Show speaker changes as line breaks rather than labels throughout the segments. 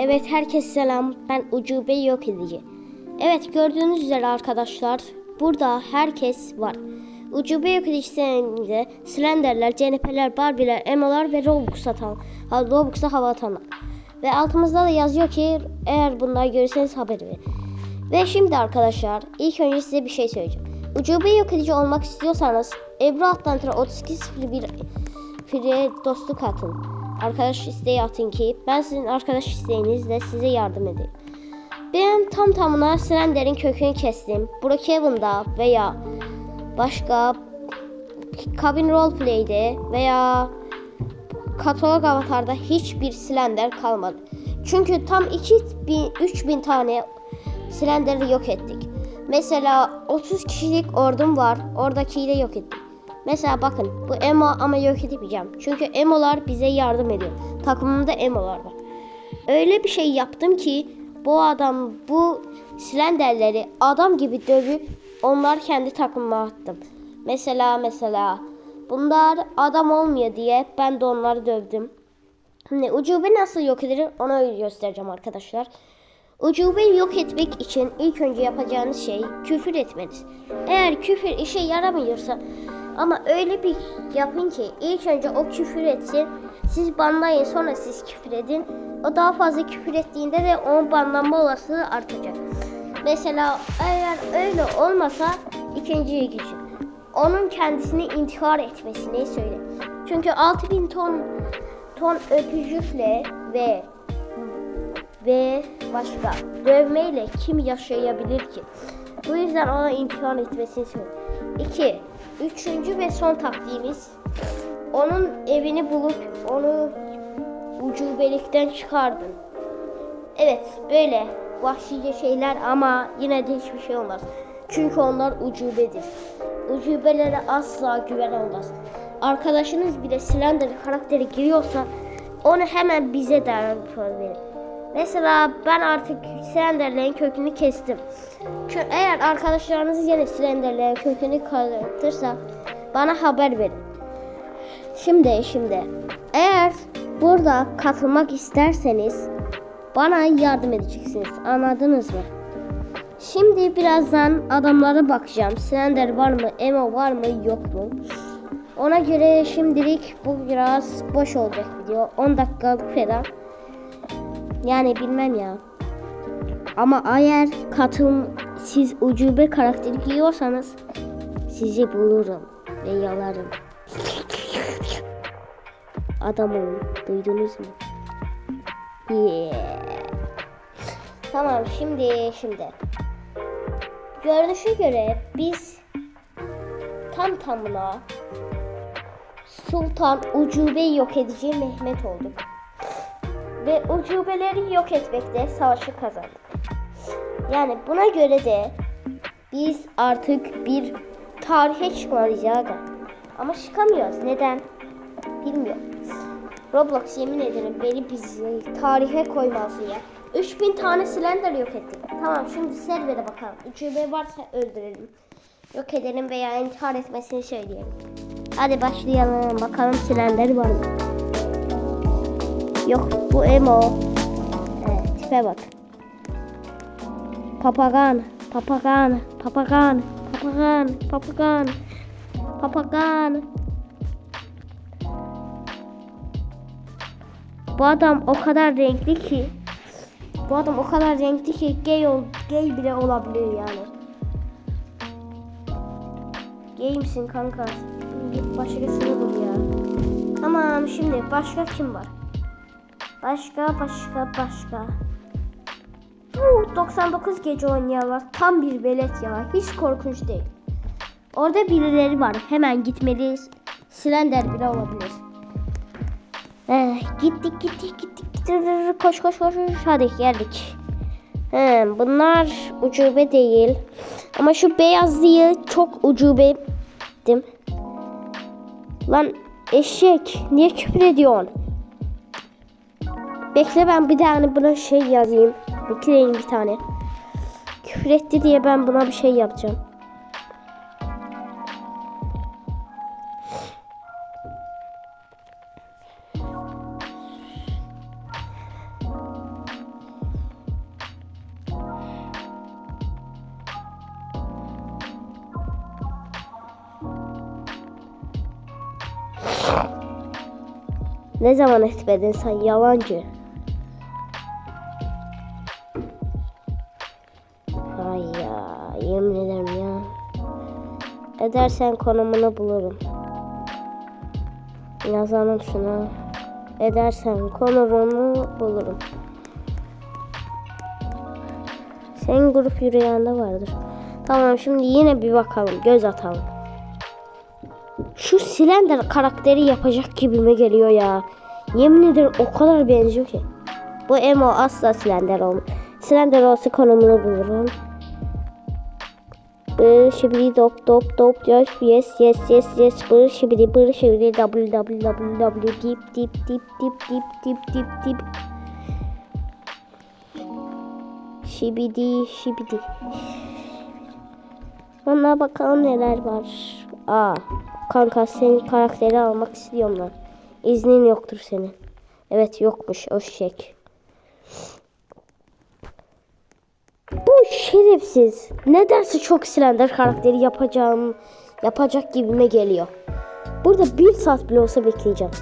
Evet herkes selam. Ben Ucube yok edici. Evet gördüğünüz üzere arkadaşlar burada herkes var. Ucube yok edici serimizde Slenderler, CNP'ler, Barbie'ler, Emo'lar ve Robux atan, Robux'a hava atanlar. Ve altımızda da yazıyor ki eğer bunları görürseniz haber verin. Ve şimdi arkadaşlar ilk önce size bir şey söyleyeceğim. Ucube yok edici olmak istiyorsanız Ebru Atlantra 3201 Free dostluk atın. Arkadaş isteği atın ki ben sizin arkadaş isteğinizle size yardım edeyim. Ben tam tamına Slender'in kökünü kestim. Brookhaven'da veya başka Cabin Roleplay'de veya katalog avatarda hiçbir Slender kalmadı. Çünkü tam 2000 3000 tane Slender'i yok ettik. Mesela 30 kişilik ordum var. Oradakiyi de yok ettik. Mesela bakın bu emo ama yok edemeyeceğim. Çünkü emolar bize yardım ediyor. Takımımda emolar var. Öyle bir şey yaptım ki bu adam bu Slenderleri adam gibi dövüp onlar kendi takımıma attım. Mesela mesela bunlar adam olmuyor diye ben de onları dövdüm. Şimdi ucube nasıl yok edilir onu göstereceğim arkadaşlar. Ucubeyi yok etmek için ilk önce yapacağınız şey küfür etmeniz. Eğer küfür işe yaramıyorsa ama öyle bir yapın ki ilk önce o küfür etsin. Siz banlayın sonra siz küfür edin. O daha fazla küfür ettiğinde de onun banlanma olasılığı artacak. Mesela eğer öyle olmasa ikinciye geçin. Onun kendisini intihar etmesini söyle. Çünkü 6000 ton ton öpücükle ve ve başka dövmeyle kim yaşayabilir ki? Bu yüzden ona imtihan etmesini söyle. 2. Üçüncü ve son taktiğimiz onun evini bulup onu ucubelikten çıkardın. Evet böyle vahşice şeyler ama yine de hiçbir şey olmaz. Çünkü onlar ucubedir. Ucubelere asla güven olmaz. Arkadaşınız bile Slender karakteri giriyorsa onu hemen bize derhal verin. Mesela ben artık Slender'lerin kökünü kestim. Eğer arkadaşlarınız yine Slender'lerin kökünü karatırsa bana haber verin. Şimdi şimdi eğer burada katılmak isterseniz bana yardım edeceksiniz. Anladınız mı? Şimdi birazdan adamlara bakacağım. Slender var mı? Emo var mı? Yok mu? Ona göre şimdilik bu biraz boş olacak video. 10 dakikalık falan. Yani bilmem ya. Ama eğer katıl siz ucube karakteri giyiyorsanız sizi bulurum ve yalarım. Adam olun. Duydunuz mu? Yeah. Tamam şimdi şimdi. Görünüşe göre biz tam tamına Sultan Ucube yok edici Mehmet olduk. Ve ucubeleri yok etmekte savaşı kazandık. Yani buna göre de biz artık bir tarihe çıkmalıyız. Ama çıkamıyoruz. Neden? Bilmiyorum. Roblox yemin ederim beni bizi tarihe koymazsın ya. 3000 tane Slender yok ettik. Tamam şimdi servere bakalım. Ucube varsa öldürelim. Yok edelim veya intihar etmesini söyleyelim. Hadi başlayalım. Bakalım Slender var mı? Yok bu emo. Evet tipe bak. Papagan, papagan, papagan, papagan, papagan, papagan. Bu adam o kadar renkli ki bu adam o kadar renkli ki gay ol, gay bile olabilir yani. Gay misin kanka? Git başkasını bul ya. Tamam şimdi başka kim var? Başka başka başka. Bu 99 gece oynayanlar tam bir velet ya. Hiç korkunç değil. Orada birileri var. Hemen gitmeliyiz. Slender bile olabilir. Eh, gittik gittik gittik. gittik. Koş koş koş. Hadi geldik. He, bunlar ucube değil. Ama şu beyazlıyı çok ucube. Mi? Lan eşek niye küfür ediyorsun? Bekle ben bir tane buna şey yazayım. Bekleyin bir tane. Küfür etti diye ben buna bir şey yapacağım. Ne zaman esmedin sen yalancı? Edersen konumunu bulurum. Yazalım şuna. Edersen konumunu bulurum. Senin grup yürüyende vardır. Tamam şimdi yine bir bakalım. Göz atalım. Şu Slender karakteri yapacak gibime geliyor ya. Yemin ederim o kadar benziyor ki. Bu Emo asla Slender olmaz. Slender olsa konumunu bulurum. Bır şibidi dop dop dop yes yes yes yes yes bır şibidi bır şibidi w w w w dip dip dip dip dip dip dip dip şibidi şibidi Ona bakalım neler var. Aa, kanka senin karakteri almak istiyorum lan. İznin yoktur senin. Evet yokmuş o şek. Bu şerefsiz. Nedense çok Slender karakteri yapacağım. Yapacak gibime geliyor. Burada bir saat bile olsa bekleyeceğim.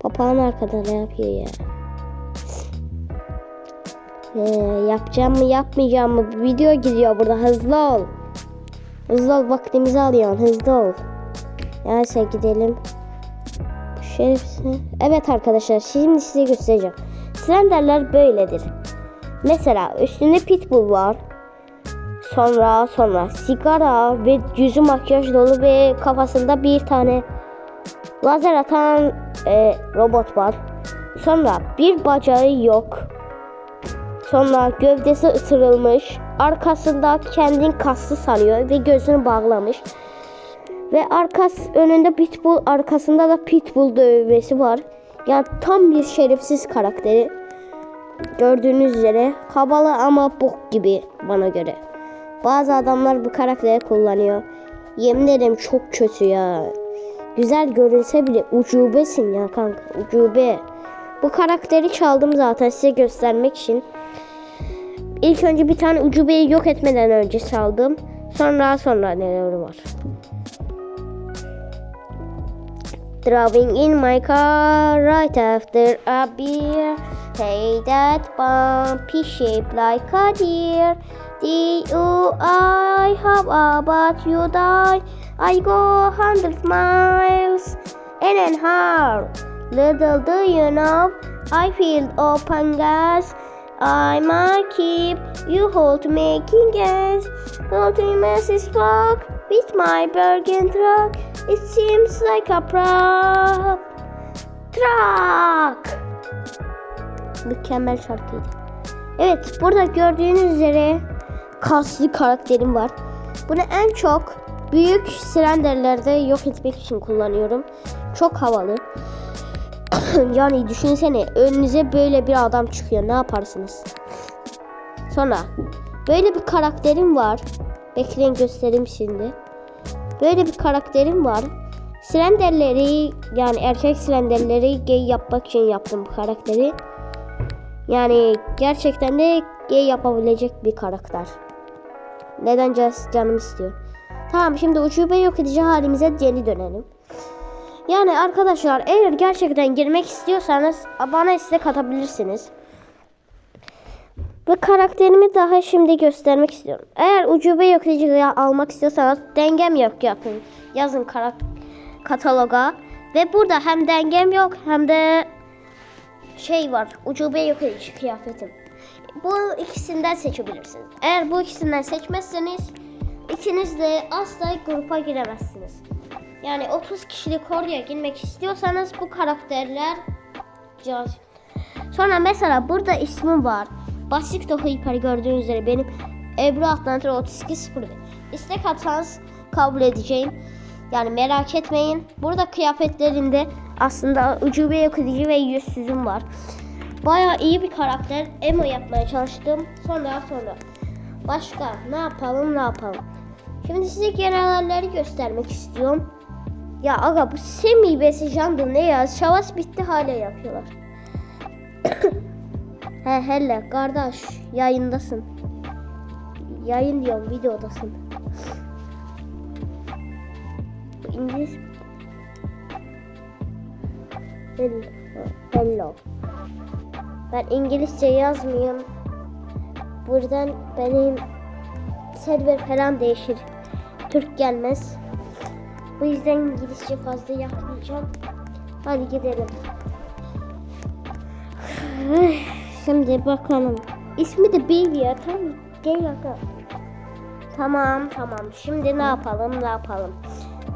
Papağan arkada ne yapıyor ya? Ee, yapacağım mı yapmayacağım mı? Video gidiyor burada hızlı ol. Hızlı ol vaktimizi alıyorsun hızlı ol. Neyse gidelim. Şerefsiz. Evet arkadaşlar şimdi size göstereceğim. Slenderler böyledir. Mesela üstünde pitbull var. Sonra sonra sigara ve yüzü makyaj dolu ve kafasında bir tane lazer atan e, robot var. Sonra bir bacağı yok. Sonra gövdesi ısırılmış. Arkasında kendin kaslı sanıyor ve gözünü bağlamış. Ve arkası önünde pitbull, arkasında da pitbull dövmesi var. Yani tam bir şerefsiz karakteri. Gördüğünüz üzere kabalı ama bok gibi bana göre. Bazı adamlar bu karakteri kullanıyor. Yemin ederim çok kötü ya. Güzel görünse bile ucubesin ya kanka ucube. Bu karakteri çaldım zaten size göstermek için. İlk önce bir tane ucubeyi yok etmeden önce çaldım. Sonra sonra neler var. Driving in my car right after a beer. Hey, that bumpy shape like a deer. You I have about you die. I go hundred miles in an hour. Little do you know, I feel open gas. I might keep you hold making gas. Ultimate spark with my Bergen truck. It seems like a prop truck. Mükemmel şarkıydı. Evet burada gördüğünüz üzere kaslı karakterim var. Bunu en çok büyük silinderlerde yok etmek için kullanıyorum. Çok havalı. yani düşünsene önünüze böyle bir adam çıkıyor ne yaparsınız? Sonra böyle bir karakterim var. Bekleyin göstereyim şimdi. Böyle bir karakterim var. Silenderleri yani erkek silenderleri gay yapmak için yaptım bu karakteri. Yani gerçekten de yapabilecek bir karakter. Neden can- canım istiyor. Tamam şimdi ucube yok edici halimize geri dönelim. Yani arkadaşlar eğer gerçekten girmek istiyorsanız bana istek atabilirsiniz. Ve karakterimi daha şimdi göstermek istiyorum. Eğer ucube yok edici almak istiyorsanız dengem yok yapın. Yazın kara kataloga. Ve burada hem dengem yok hem de şey var. Ucube yok edici kıyafetim. Bu ikisinden seçebilirsiniz. Eğer bu ikisinden seçmezseniz ikiniz de asla grupa giremezsiniz. Yani 30 kişilik oraya girmek istiyorsanız bu karakterler cazip. Sonra mesela burada ismim var. Basik Dohu yukarı gördüğünüz üzere benim Ebru Atlantir 3201. İstek atsanız kabul edeceğim. Yani merak etmeyin. Burada kıyafetlerinde aslında ucube yok edici ve yüzsüzüm var. Baya iyi bir karakter. Emo yapmaya çalıştım. Sonra sonra. Başka ne yapalım ne yapalım. Şimdi size generalleri göstermek istiyorum. Ya aga bu semi besijandı ne ya? Şavas bitti hala yapıyorlar. He hele kardeş yayındasın. Yayın diyorum videodasın. İngiliz. Hello. Ben İngilizce yazmayayım. Buradan benim server falan değişir. Türk gelmez. Bu yüzden İngilizce fazla yapmayacağım. Hadi gidelim. Şimdi bakalım. İsmi de Baby ya. Gel bakalım. Tamam tamam. Şimdi ne yapalım ne yapalım.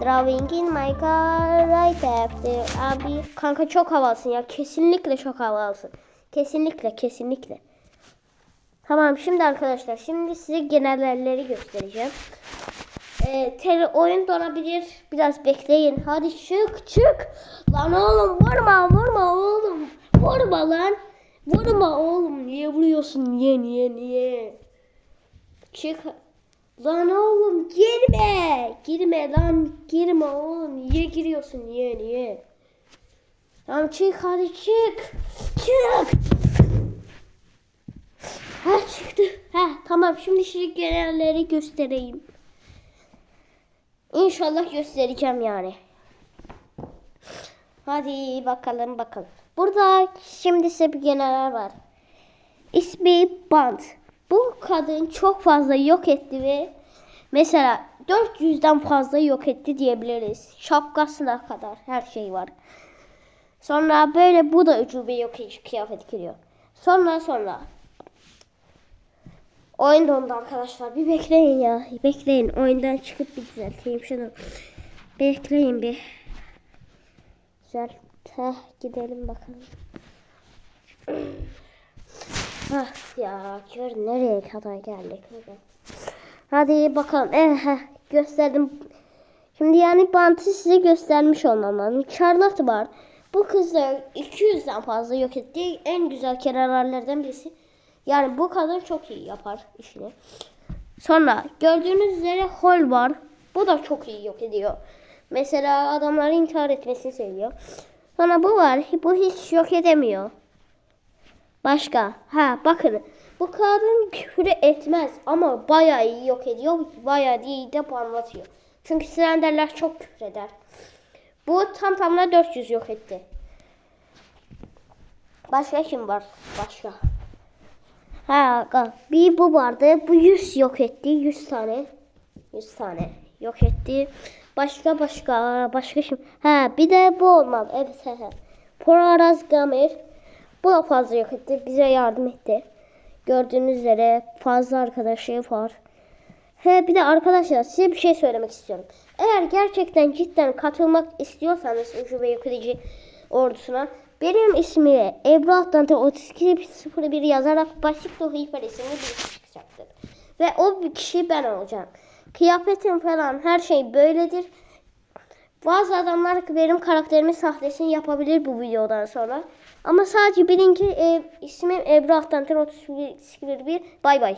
Drawing in my car right after. Abi kanka çok havalısın ya. Kesinlikle çok havalısın. Kesinlikle kesinlikle. Tamam şimdi arkadaşlar şimdi size genelleri göstereceğim. Ee, tele, oyun donabilir. Biraz bekleyin. Hadi çık çık. Lan oğlum vurma vurma oğlum. Vurma lan. Vurma oğlum. Niye vuruyorsun? Niye niye niye? Çık. Lan oğlum girme. Girme lan. Girme oğlum. Niye giriyorsun? Niye niye? Tamam çık hadi çık. Çık. Ha çıktı. Ha tamam şimdi şimdi genelleri göstereyim. İnşallah göstereceğim yani. Hadi bakalım bakalım. Burada şimdi size bir var. İsmi Band. Bu kadın çok fazla yok etti ve mesela 400'den fazla yok etti diyebiliriz. Şapkasına kadar her şey var. Sonra böyle bu da ucube yok edici kıyafet giriyor. Sonra sonra Oyun dondu arkadaşlar. Bir bekleyin ya. Bekleyin. Oyundan çıkıp bir düzelteyim şunu. Bekleyin bir. Güzel. Heh, gidelim bakalım. ah ya gör nereye kadar geldik. Hadi, bakalım. Heh, gösterdim. Şimdi yani bantı size göstermiş olmam lazım. Charlotte var. Bu kızlar 200'den fazla yok ettiği en güzel kenarlardan birisi. Yani bu kadın çok iyi yapar işini. Sonra gördüğünüz üzere Hol var. Bu da çok iyi yok ediyor. Mesela adamların intihar etmesini seviyor. Sonra bu var. Bu hiç yok edemiyor. Başka. Ha bakın. Bu kadın küfür etmez ama bayağı iyi yok ediyor. Bayağı iyi de anlatıyor. Çünkü Slenderler çok küfür eder. Bu tam tamına 400 yok etti. Başka kim var? Başka. Ha, bir bu vardı. Bu 100 yok etti. 100 tane. 100 tane yok etti. Başka başka başka şimdi. Ha bir de bu olmalı. Evet he he. Poraraz Gamer. Bu da fazla yok etti. Bize yardım etti. Gördüğünüz üzere fazla arkadaşı var. He bir de arkadaşlar size bir şey söylemek istiyorum. Eğer gerçekten cidden katılmak istiyorsanız ucube yükleyici ordusuna benim ismimi Ebru Atlantik 3201 yazarak basit de hiper isimli birisi çıkacaktır. Ve o bir kişi ben olacağım. Kıyafetim falan her şey böyledir. Bazı adamlar benim karakterimin sahtesini yapabilir bu videodan sonra. Ama sadece bilin ki e, ismim Ebru Atlantik 3201 bay bay.